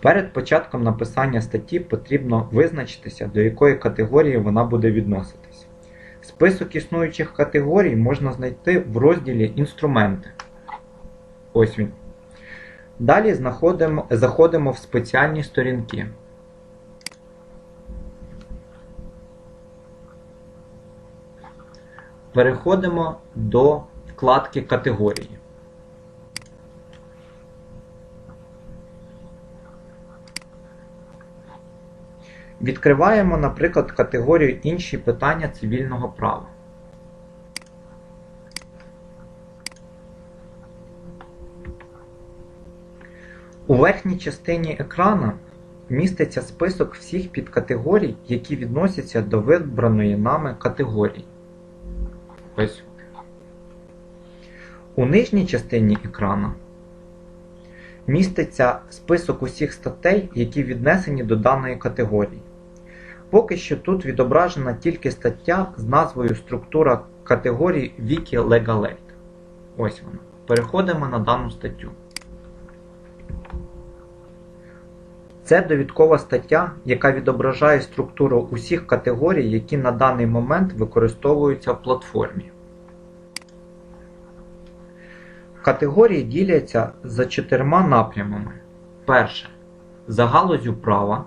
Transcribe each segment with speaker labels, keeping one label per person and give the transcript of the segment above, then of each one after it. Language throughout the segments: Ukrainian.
Speaker 1: Перед початком написання статті потрібно визначитися, до якої категорії вона буде відноситись. Список існуючих категорій можна знайти в розділі Інструменти. Ось він. Далі знаходимо, заходимо в спеціальні сторінки. Переходимо до вкладки Категорії. Відкриваємо, наприклад, категорію Інші питання цивільного права. У верхній частині екрана міститься список всіх підкатегорій, які відносяться до вибраної нами категорії. Ось. У нижній частині екрана міститься список усіх статей, які віднесені до даної категорії. Поки що тут відображена тільки стаття з назвою Структура категорії Wiki Legal Aid. Ось вона. Переходимо на дану статтю. Це довідкова стаття, яка відображає структуру усіх категорій, які на даний момент використовуються в платформі. Категорії діляться за чотирма напрямами. Перше за галузю права.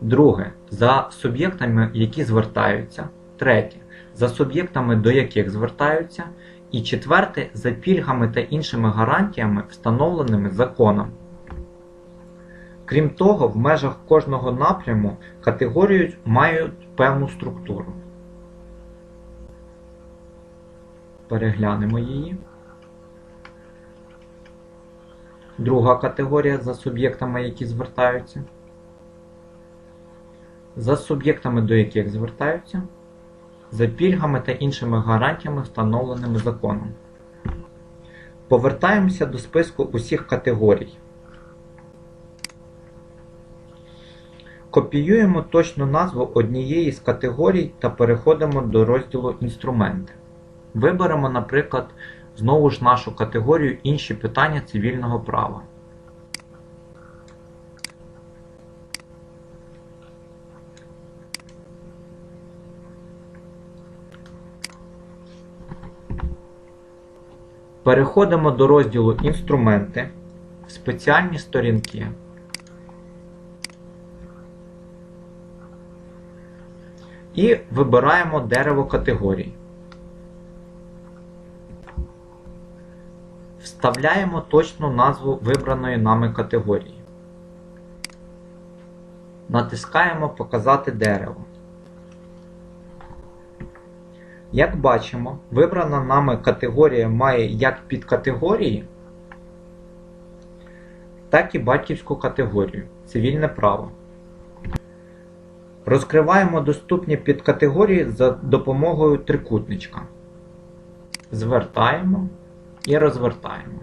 Speaker 1: Друге за суб'єктами, які звертаються. Третє за суб'єктами, до яких звертаються. І четверте за пільгами та іншими гарантіями, встановленими законом. Крім того, в межах кожного напряму категорії мають певну структуру. Переглянемо її. Друга категорія за суб'єктами, які звертаються. За суб'єктами, до яких звертаються. За пільгами та іншими гарантіями, встановленими законом. Повертаємося до списку усіх категорій. Копіюємо точну назву однієї з категорій та переходимо до розділу Інструменти. Виберемо, наприклад, знову ж нашу категорію Інші питання цивільного права. Переходимо до розділу Інструменти, спеціальні сторінки. І вибираємо дерево категорій. Вставляємо точну назву вибраної нами категорії. Натискаємо Показати дерево. Як бачимо, вибрана нами категорія має як підкатегорії, так і батьківську категорію цивільне право. Розкриваємо доступні підкатегорії за допомогою трикутничка. Звертаємо і розвертаємо.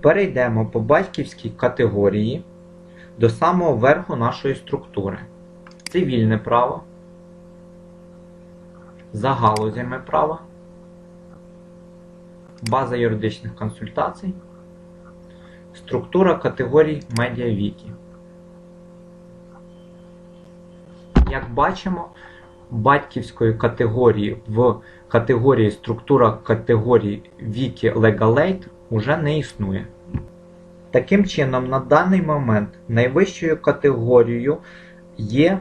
Speaker 1: Перейдемо по батьківській категорії до самого верху нашої структури. Цивільне право, за галузями права, база юридичних консультацій, структура категорій MediaWiki. Як бачимо, батьківської категорії в категорії структура категорій Wiki Legalate уже не існує. Таким чином, на даний момент найвищою категорією є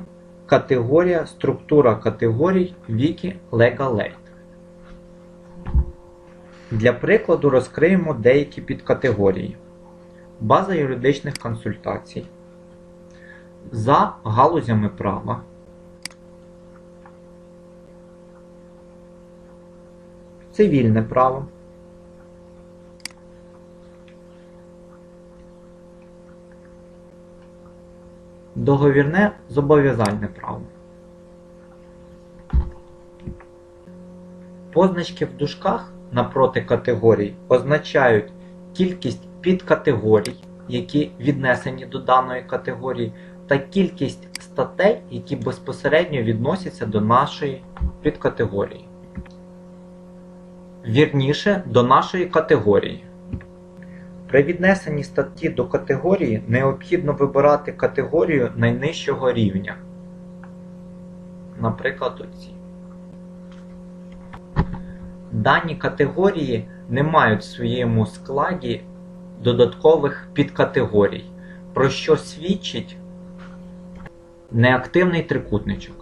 Speaker 1: категорія структура категорій Wiki Legalate. Для прикладу розкриємо деякі підкатегорії. База юридичних консультацій. За галузями права. Цивільне право. Договірне зобов'язальне право. Позначки в дужках напроти категорій означають кількість підкатегорій, які віднесені до даної категорії, та кількість статей, які безпосередньо відносяться до нашої підкатегорії. Вірніше до нашої категорії. При віднесенні статті до категорії необхідно вибирати категорію найнижчого рівня. Наприклад, оці. Дані категорії не мають в своєму складі додаткових підкатегорій, про що свідчить неактивний трикутничок.